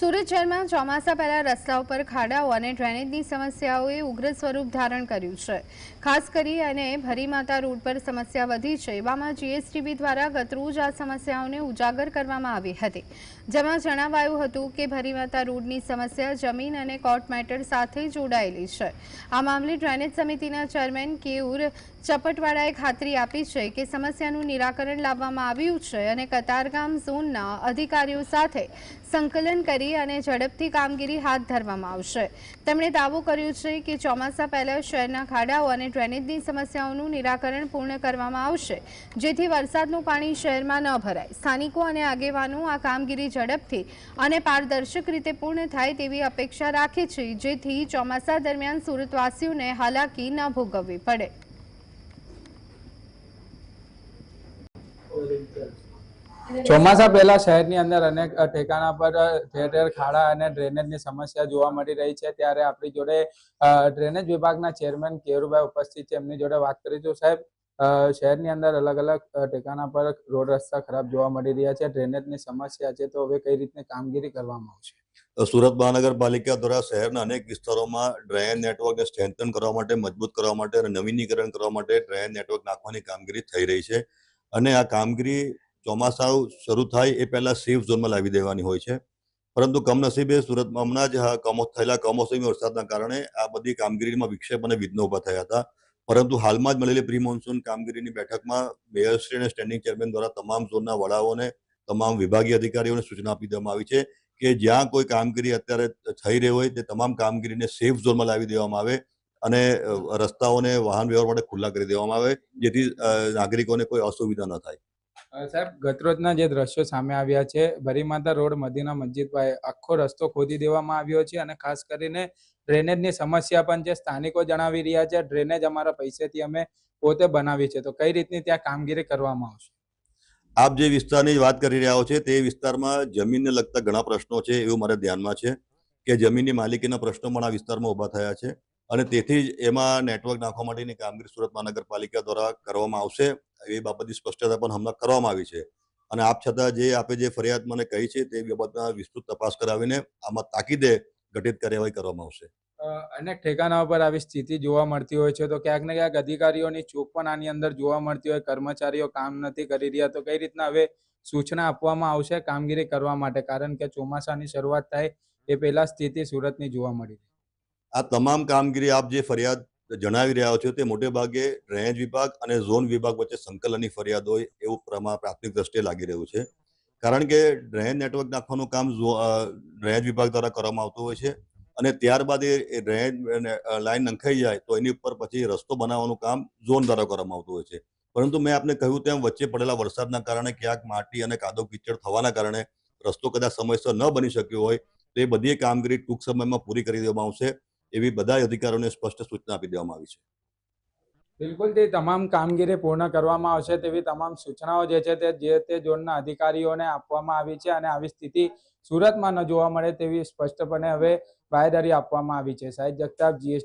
સુરત શહેરમાં ચોમાસા પહેલા રસ્તા ઉપર ખાડાઓ અને ડ્રેનેજની સમસ્યાઓએ ઉગ્ર સ્વરૂપ ધારણ કર્યું છે. ખાસ કરી અને ભરીમાતા રોડ પર સમસ્યા વધી છે, એવામાં જીએસટીબી દ્વારા ગતરોજ આ સમસ્યાઓને ઉજાગર કરવામાં આવી હતી. જેમાં જણાવાયું હતું કે ભરીમાતા રોડની સમસ્યા જમીન અને કોર્ટ મેટર સાથે જોડાયેલી છે. આ મામલે ડ્રેનેજ સમિતિના ચેરમેન કેયુર ચપટવાડાએ ખાતરી આપી છે કે સમસ્યાનું નિરાકરણ લાવવામાં આવ્યું છે અને કતારગામ ઝોનના અધિકારીઓ સાથે સંકલન કરી અને ઝડપથી કામગીરી હાથ ધરવામાં આવશે. તેમણે દાવો કર્યો છે કે ચોમાસા પહેલા શહેરના ખાડાઓ અને ડ્રેનેજની સમસ્યાઓનું નિરાકરણ પૂર્ણ કરવામાં આવશે, જેથી વરસાદનું પાણી શહેરમાં ન ભરાય. સ્થાનિકો અને આગેવાનો આ કામગીરી ઝડપથી અને પારદર્શક રીતે પૂર્ણ થાય તેવી અપેક્ષા રાખે છે, જેથી ચોમાસા દરમિયાન સુરતવાસીઓને હાલાકી ન ભોગવવી પડે. ચોમાસા પહેલા શહેરની અંદર અનેક ઠેકાણા પર ઠેર ઠેર ખાડા અને ડ્રેનેજની સમસ્યા જોવા મળી રહી છે. ત્યારે આપણી જોડે ડ્રેનેજ વિભાગના ચેરમેન કેરુભાઈ ઉપસ્થિત છે. એમની જોડે વાત કરીશું સાહેબ. શહેરની અંદર અલગ અલગ ઠેકાણા પર રોડ રસ્તા ખરાબ જોવા મળી રહ્યા છે. ડ્રેનેજની સમસ્યા છે, તો હવે કઈ રીતની કામગીરી કરવામાં આવશે? સુરત મહાનગરપાલિકા દ્વારા શહેરના અનેક વિસ્તારોમાં ડ્રેન નેટવર્કને સ્ટ્રેન્થન કરવા માટે, મજબૂત કરવા માટે અને નવીનીકરણ કરવા માટે ડ્રેન નેટવર્ક નાખવાની કામગીરી થઈ રહી છે. અને આ કામગીરી ચોમાસા શરૂ થાય એ પહેલાં સેફ ઝોનમાં લાવી દેવાની હોય છે. પરંતુ કમનસીબે સુરતમાં હમણાં જ કમો, થયેલા કમોસમી વરસાદના કારણે આ બધી કામગીરીમાં વિક્ષેપ અને વિઘ્નો ઊભા થયા હતા. પરંતુ હાલમાં જ મળેલી પ્રી મોન્સૂન કામગીરીની બેઠકમાં મેયરશ્રી અને સ્ટેન્ડિંગ ચેરમેન દ્વારા તમામ ઝોનના વડાઓને, તમામ વિભાગીય અધિકારીઓને સૂચના આપી દેવામાં આવી છે કે જ્યાં કોઈ કામગીરી અત્યારે થઈ રહી હોય તે તમામ કામગીરીને સેફ ઝોનમાં લાવી દેવામાં આવે. અને રસ્તાઓને વાહન વ્યવહાર માટે ખુલ્લા કરી દેવામાં આવે જેથી નાગરિકોને કોઈ અસુવિધા ન થાય. સાહેબ ગતરોજના જે દ્રશ્યો સામે આવ્યા છે ભરીમાતા રોડ મદીના મસ્જિદભાઈ પાસે આખો રસ્તો ખોદી દેવામાં આવ્યો છે અને ખાસ કરીને ડ્રેનેજની સમસ્યા પણ છે સ્થાનિકો જણાવી રહ્યા છે ડ્રેનેજ અમારા પૈસેથી અમે પોતે બનાવી છે. તો કઈ રીતની ત્યાં કામગીરી કરવામાં આવશે? આપ જે વિસ્તારની વાત કરી રહ્યા છો તે વિસ્તારમાં જમીનને લગતા ઘણા પ્રશ્નો છે એવું મારે ધ્યાનમાં છે કે જમીનની માલિકીના પ્રશ્નો પણ આ વિસ્તારમાં ઊભા થયા છે. અને તેથી જ એમાં નેટવર્ક નાખવા માટેની કામગીરી સુરત મહાનગરપાલિકા દ્વારા કરવામાં આવશે. એ બાબતની સ્પષ્ટતા પણ હમણાં કરવામાં આવી છે. અને આપ છતાં જે આપે જે ફરિયાદ મને કહી છે તે બાબતમાં વિસ્તૃત તપાસ કરાવીને આમાં તાકીદે ગઠિત કાર્યવાહી કરવામાં આવશે. અનેક ઠેકાના પર આવી સ્થિતિ જોવા મળતી હોય છે. તો ક્યાંક ને ક્યાંક અધિકારીઓની ચૂક પણ આની અંદર જોવા મળતી હોય. કર્મચારીઓ કામ નથી કરી રહ્યા. તો કઈ રીતના હવે સૂચના આપવામાં આવશે કામગીરી કરવા માટે? કારણ કે ચોમાસાની શરૂઆત થાય એ પહેલા સ્થિતિ સુરતની જોવા મળી આ તમામ કામગીરી આપ જે ફરિયાદ જણાવી રહ્યા છો તે મોટે ભાગે ડ્રેનેજ વિભાગ અને ઝોન વિભાગ વચ્ચે સંકલનની ફરિયાદ હોય એવું પ્રમાણ પ્રાથમિક દ્રષ્ટિએ લાગી રહ્યું છે. કારણ કે ડ્રેનેજ નેટવર્ક નાખવાનું કામ ડ્રેનેજ વિભાગ દ્વારા કરવામાં આવતું હોય છે અને ત્યારબાદ એ ડ્રેનેજ લાઈન નંખાઈ જાય તો એની ઉપર પછી રસ્તો બનાવવાનું કામ ઝોન દ્વારા કરવામાં આવતું હોય છે. પરંતુ મેં આપને કહ્યું તેમ વચ્ચે પડેલા વરસાદના કારણે ક્યાંક માટી અને કાદવ કીચડ થવાના કારણે રસ્તો કદાચ સમયસર ન બની શક્યો હોય તો એ બધી કામગીરી ટૂંક સમયમાં પૂરી કરી દેવામાં આવશે. એવી બધા અધિકારીઓને સ્પષ્ટ સૂચના આપી દેવામાં આવી છે. બિલકુલ, તે તમામ કામગીરી પૂર્ણ કરવામાં આવશે તેવી તમામ સૂચનાઓ જે છે તે, જે તે ઝોનના અધિકારીઓને આપવામાં આવી છે અને આવી સ્થિતિ સુરતમાં ન જોવા મળે તેવી સ્પષ્ટપણે હવે બાંયધરી આપવામાં આવી છે. સાહેબ જગતાપ જીએસ